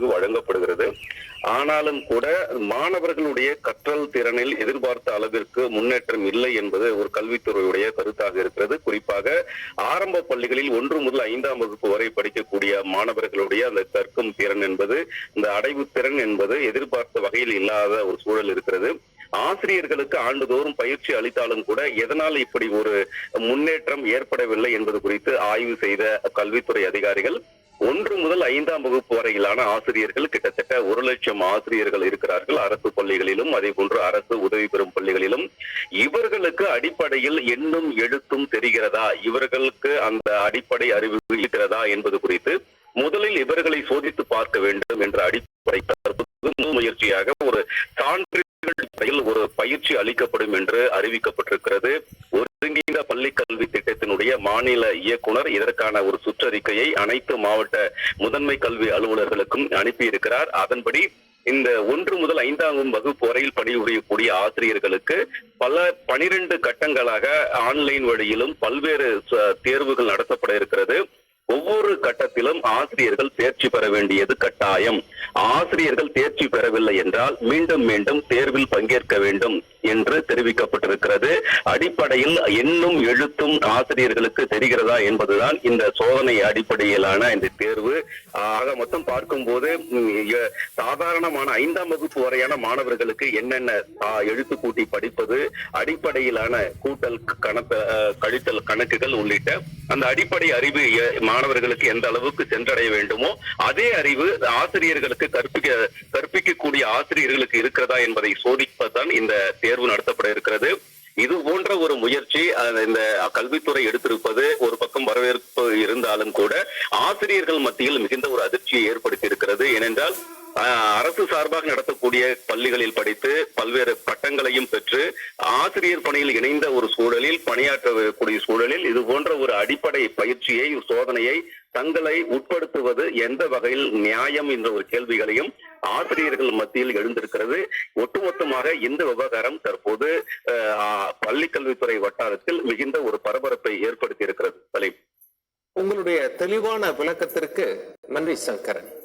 வழங்கப்படுகிறது. ஆனாலும் கூட மாணவர்களுடைய கற்றல் திறனில் எதிர்பார்த்த அளவிற்கு முன்னேற்றம் இல்லை என்பது ஒரு கல்வித்துறையுடைய கருத்தாக இருக்கிறது. குறிப்பாக ஆரம்ப பள்ளிகளில் ஒன்று முதல் ஐந்தாம் வகுப்பு வரை படிக்கக்கூடிய மாணவர்களுடைய அந்த கற்கும் திறன் என்பது இந்த அடைவு திறன் என்பது எதிர்பார்த்த வகையில் இல்லாத ஒரு சூழல் இருக்கிறது. ஆசிரியர்களுக்கு ஆண்டுதோறும் பயிற்சி அளித்தாலும் கூட எதனால் இப்படி ஒரு முன்னேற்றம் ஏற்படவில்லை என்பது குறித்து ஆய்வு செய்த கல்வித்துறை அதிகாரிகள் ஒன்று முதல் ஐந்தாம் வகுப்பு வரையிலான ஆசிரியர்கள் கிட்டத்தட்ட ஒரு லட்சம் ஆசிரியர்கள் இருக்கிறார்கள் அரசு பள்ளிகளிலும் அதே போன்று அரசு உதவி பெறும் பள்ளிகளிலும். இவர்களுக்கு அடிப்படையில் எண்ணும் எழுத்தும் தெரிகிறதா? இவர்களுக்கு அந்த அடிப்படை அறிவு இருக்கிறதா என்பது குறித்து முதலில் இவர்களை சோதித்து பார்க்க வேண்டும் என்ற அடிப்படை முயற்சியாக ஒரு சான்று அடிப்படையில் ஒரு பயிற்சி அளிக்கப்படும் என்று அறிவிக்கப்பட்டிருக்கிறது. ஒருங்கிணைந்த பள்ளி கல்வி திட்டத்தினுடைய மாநில இயக்குனர் இதற்கான ஒரு சுற்றறிக்கையை அனைத்து மாவட்ட முதன்மை கல்வி அலுவலர்களுக்கும் அனுப்பியிருக்கிறார். அதன்படி இந்த ஒன்று முதல் ஐந்தாம் வகுப்பு வரையில் பணிபுரியக்கூடிய ஆசிரியர்களுக்கு பல பனிரெண்டு கட்டங்களாக ஆன்லைன் வழியிலும் பல்வேறு தேர்வுகள் நடத்தப்பட இருக்கிறது. கட்டத்திலும் ஆசிரியர்கள் தேர்ச்சி பெற வேண்டியது கட்டாயம். ஆசிரியர்கள் தேர்ச்சி பெறவில்லை என்றால் மீண்டும் மீண்டும் தேர்வில் பங்கேற்க வேண்டும் என்று தெரிவிக்கப்பட்டிருக்கிறது. அடிப்படையில் எண்ணும் எழுத்தும் ஆசிரியர்களுக்கு தெரிகிறதா என்பதுதான் இந்த சோதனை அடிப்படையிலான இந்த தேர்வு. ஆக மொத்தம் பார்க்கும்போது ம், சாதாரணமான ஐந்தாம் வகுப்பு வரையான மாணவர்களுக்கு என்னென்ன எழுத்து கூட்டி படிப்பது அடிப்படையிலான கூட்டல் கணக்க கழித்தல் கணக்குகள் உள்ளிட்ட அந்த அடிப்படை அறிவு மாணவர்களுக்கு எந்த அளவுக்கு சென்றடைய வேண்டுமோ அதே அறிவு ஆசிரியர்களுக்கு கற்பிக்க கற்பிக்கக்கூடிய ஆசிரியர்களுக்கு இருக்கிறதா என்பதை சோதிப்பதுதான் இந்த தேர்வு நடத்தப்பட இருக்கிறது. இது போன்ற ஒரு முயற்சி இந்த கல்வித்துறை எடுத்திருப்பது ஒரு பக்கம் வரவேற்பு இருந்தாலும் கூட ஆசிரியர்கள் மத்தியில் மிகுந்த ஒரு அதிர்ச்சியை ஏற்படுத்தி இருக்கிறது. ஏனென்றால் அரசு சார்பாக நடத்தக்கூடிய பள்ளிகளில் படித்து பல்வேறு பட்டங்களையும் பெற்று ஆசிரியர் பணியில் இணைந்த ஒரு சூழலில் பணியாற்றக்கூடிய சூழலில் இது போன்ற ஒரு அடிப்படை பயிற்சியை சோதனையை தங்களை உட்படுத்துவது எந்த வகையில் நியாயம் என்ற ஒரு கேள்விகளையும் ஆசிரியர்கள் மத்தியில் எழுந்திருக்கிறது. ஒட்டுமொத்தமாக இந்த விவகாரம் தற்போது பள்ளிக்கல்வித்துறை வட்டாரத்தில் மிகுந்த ஒரு பரபரப்பை ஏற்படுத்தி இருக்கிறது. சலீம். உங்களுடைய தெளிவான விளக்கத்திற்கு நன்றி சங்கரன்.